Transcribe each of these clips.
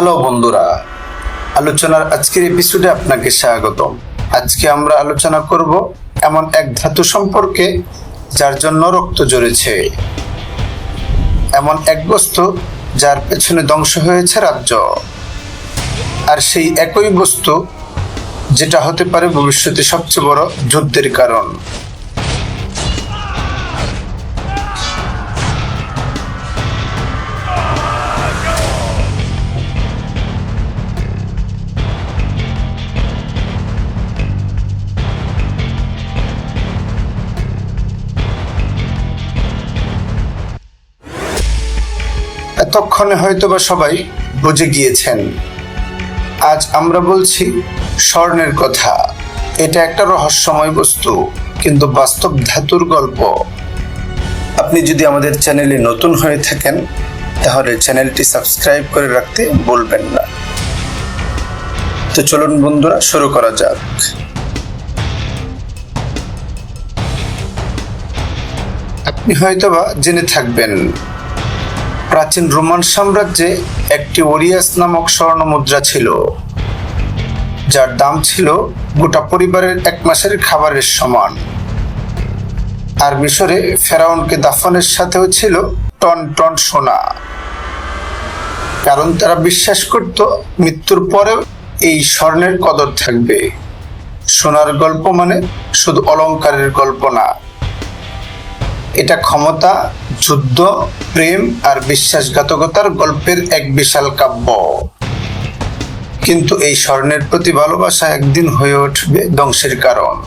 Hello বন্ধুরা, আলোচনার আজকের এপিসোডে আপনাকে স্বাগতম। আজকে আমরা আলোচনা করব এমন এক ধাতু সম্পর্কে, যার জন্য রক্ত জড়েছে এমন এক বস্তু যার পেছনে ধ্বংস হয়েছে রাজ্য। আর সেই একই বস্তু, যেটা হতে পারে ভবিষ্যতে সবচেয়ে বড় যুদ্ধের কারণ। এতক্ষণে হয়তোবা সবাই বুঝে গিয়েছেন। আজ আমরা বলছি স্বর্ণের কথা। এটা একটা রহস্যময় বস্তু, কিন্তু বাস্তব ধাতুর গল্প। আপনি যদি আমাদের চ্যানেলে নতুন হয়ে থাকেন, তাহলে চ্যানেলটি সাবস্ক্রাইব করে রাখতে বলবেন না। তো চলুন বন্ধুরা, শুরু করা যাক। আপনি হয়তোবা জেনে থাকবেন প্রাচীন রোমান সাম্রাজ্যে একটি ওরিয়াস নামক স্বর্ণ মুদ্রা ছিল, যার দাম ছিল গোটা পরিবারের এক মাসের খাবারের সমান। আর মিশরে ফেরাউনকে দাফনের সাথেও ছিল টন টন সোনা। কারণ তারা বিশ্বাস করত, মৃত্যুর পরেও এই স্বর্ণের কদর থাকবে। সোনার গল্প মানে শুধু অলংকারের গল্প না। এটা ক্ষমতা, যুদ্ধ, প্রেম আর বিশ্বাসঘাতকতার গল্পের এক বিশাল কাব্য। কিন্তু এই স্বর্ণের প্রতি ভালোবাসা একদিন হয়ে উঠবে ধ্বংসের কারণ।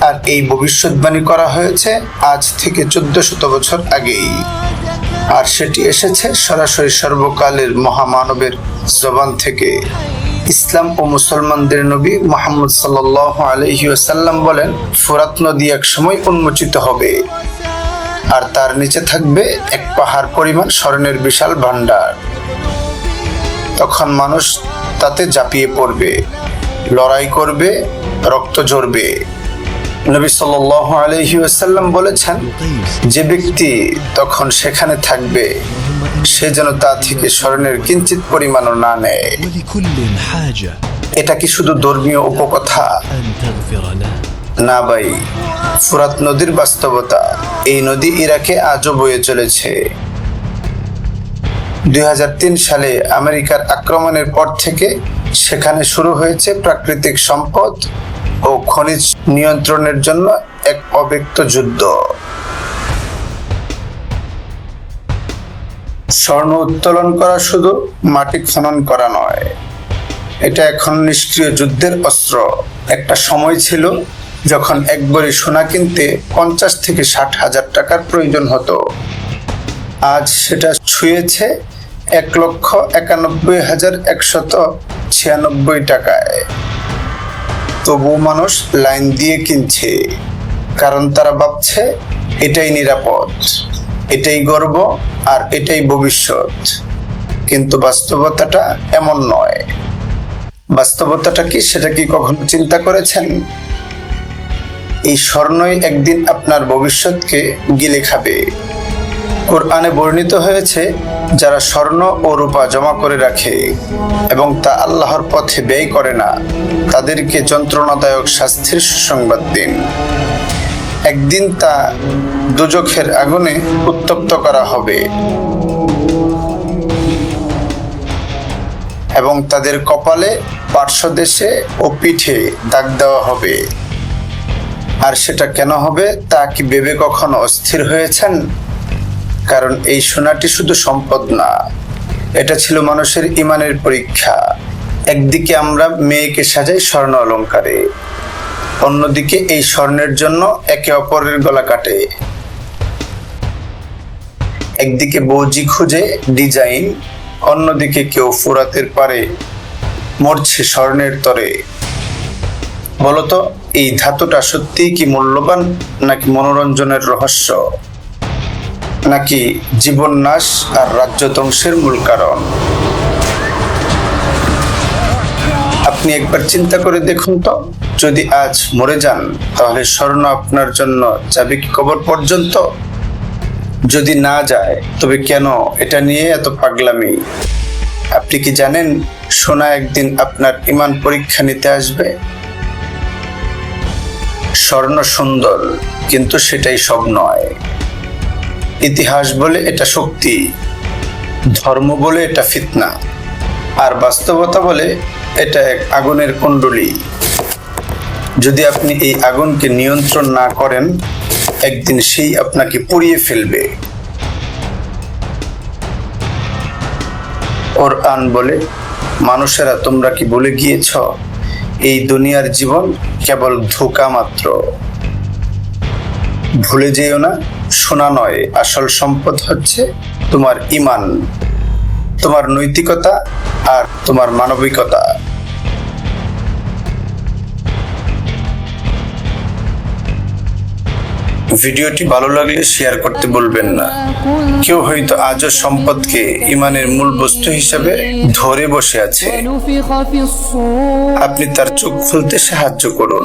আর এই ভবিষ্যৎবাণী করা হয়েছে আজ থেকে চোদ্দ শত বছর আগেই। আর সেটি এসেছে সরাসরি সর্বকালের মহামানবের জবান থেকে। ইসলাম ও মুসলমানদের নবী মোহাম্মদ সাল্লাহ আলহি ওসাল্লাম বলেন, ফুরাত নদী এক সময় উন্মোচিত হবে। আর তার নিচে থাকবে এক পাহাড় পরিমাণ স্বর্ণের বিশাল ভাণ্ডার। তখন মানুষ তাতে ঝাঁপিয়ে পড়বে লড়াই করবে রক্ত ঝরবে। নবী সাল্লাসাল্লাম বলেছেন যে ব্যক্তি তখন সেখানে থাকবে সে যেন তা থেকে স্মরণের কিঞ্চিত পরিমাণও না নেয়। এটা কি শুধু ধর্মীয় উপকথা? না ভাই ফুরাত নদীর বাস্তবতা। এই নদী ইরাকে আজও বয়ে চলেছে। দুই সালে আমেরিকার আক্রমণের পর থেকে সেখানে শুরু হয়েছে প্রাকৃতিক সম্পদ ও খনিজ নিয়ন্ত্রণের জন্য এক অব্যক্ত যুদ্ধ। স্বর্ণ উত্তোলন করা শুধু মাটি খনন করা নয়, এটা এখন নিষ্ক্রিয় যুদ্ধের অস্ত্র। একটা সময় ছিল যখন এক একবারে সোনা কিনতে পঞ্চাশ থেকে ষাট হাজার টাকার প্রয়োজন হতো, আজ সেটা ছুঁয়েছে এক লক্ষ একানব্বই হাজার একশত ছিয়ানব্বই টাকায়। তবু মানুষ লাইন দিয়ে কিনছে, কারণ তারা ভাবছে, এটাই নিরাপদ, এটাই গর্ব আর এটাই ভবিষ্যৎ। কিন্তু বাস্তবতাটা এমন নয়। বাস্তবতাটা কি সেটা কি কখনো চিন্তা করেছেন? এই স্বর্ণই একদিন আপনার ভবিষ্যৎকে গিলে খাবে। কোরআনে বর্ণিত হয়েছে, যারা স্বর্ণ ও রূপা জমা করে রাখে এবং তা আল্লাহর পথে ব্যয় করে না, তাদেরকে যন্ত্রণাদায়ক শাস্তির সুসংবাদ দিন। একদিন তা দুজখের আগুনে উত্তপ্ত করা হবে এবং তাদের কপালে পার্শ্বদেশে ও পিঠে দাগ দেওয়া হবে। আর সেটা কেন হবে তা কি ভেবে কখনো অস্থির হয়েছেন? কারণ এই সোনাটি শুধু সম্পদ না, এটা ছিল মানুষের ইমানের পরীক্ষা। একদিকে আমরা মেয়েকে সাজাই স্বর্ণ অলঙ্কারে, অন্যদিকে এই স্বর্ণের জন্য একে অপরের গলা কাটে। একদিকে বৌজি খুঁজে ডিজাইন, অন্যদিকে কেউ ফুরাতের পারে মরছে স্বর্ণের তরে। বলতো, এই ধাতুটা সত্যিই কি মূল্যবান নাকি মনোরঞ্জনের রহস্য? নাকি জীবন নাশ আর রাজ্য ধ্বংসের মূল কারণ? আপনি একবার চিন্তা করে দেখুন তো, যদি আজ মরে যান, তাহলে স্বর্ণ আপনার জন্য যাবে কি কবর পর্যন্ত? যদি না যায়, তবে কেন এটা নিয়ে এত পাগলামি? আপনি কি জানেন সোনা একদিন আপনার ইমান পরীক্ষা নিতে আসবে? স্বর্ণ সুন্দর কিন্তু সেটাই সব নয়। ইতিহাস বলে এটা শক্তি, ধর্ম বলে এটা ফিতনা, আর বাস্তবতা বলে এটা এক আগুনের কুণ্ডলী। যদি আপনি এই আগুনকে নিয়ন্ত্রণ না করেন, একদিন সেই আপনাকে পুড়িয়ে ফেলবে। ওর আন বলে, মানুষেরা, তোমরা কি বলে গিয়েছ? এই দুনিয়ার জীবন কেবল ধোকা মাত্র। ভুলে যেও না, সোনা নয়, আসল সম্পদ হচ্ছে তোমার ইমান, তোমার নৈতিকতা আর তোমার মানবিকতা। ভিডিওটি ভালো লাগলে শেয়ার করতে বলবেন না। কেউ হয়তো আজও সম্পদকে ইমানের মূল বস্তু হিসাবে ধরে বসে আছে। আপনি তার চোখ খুলতে সাহায্য করুন।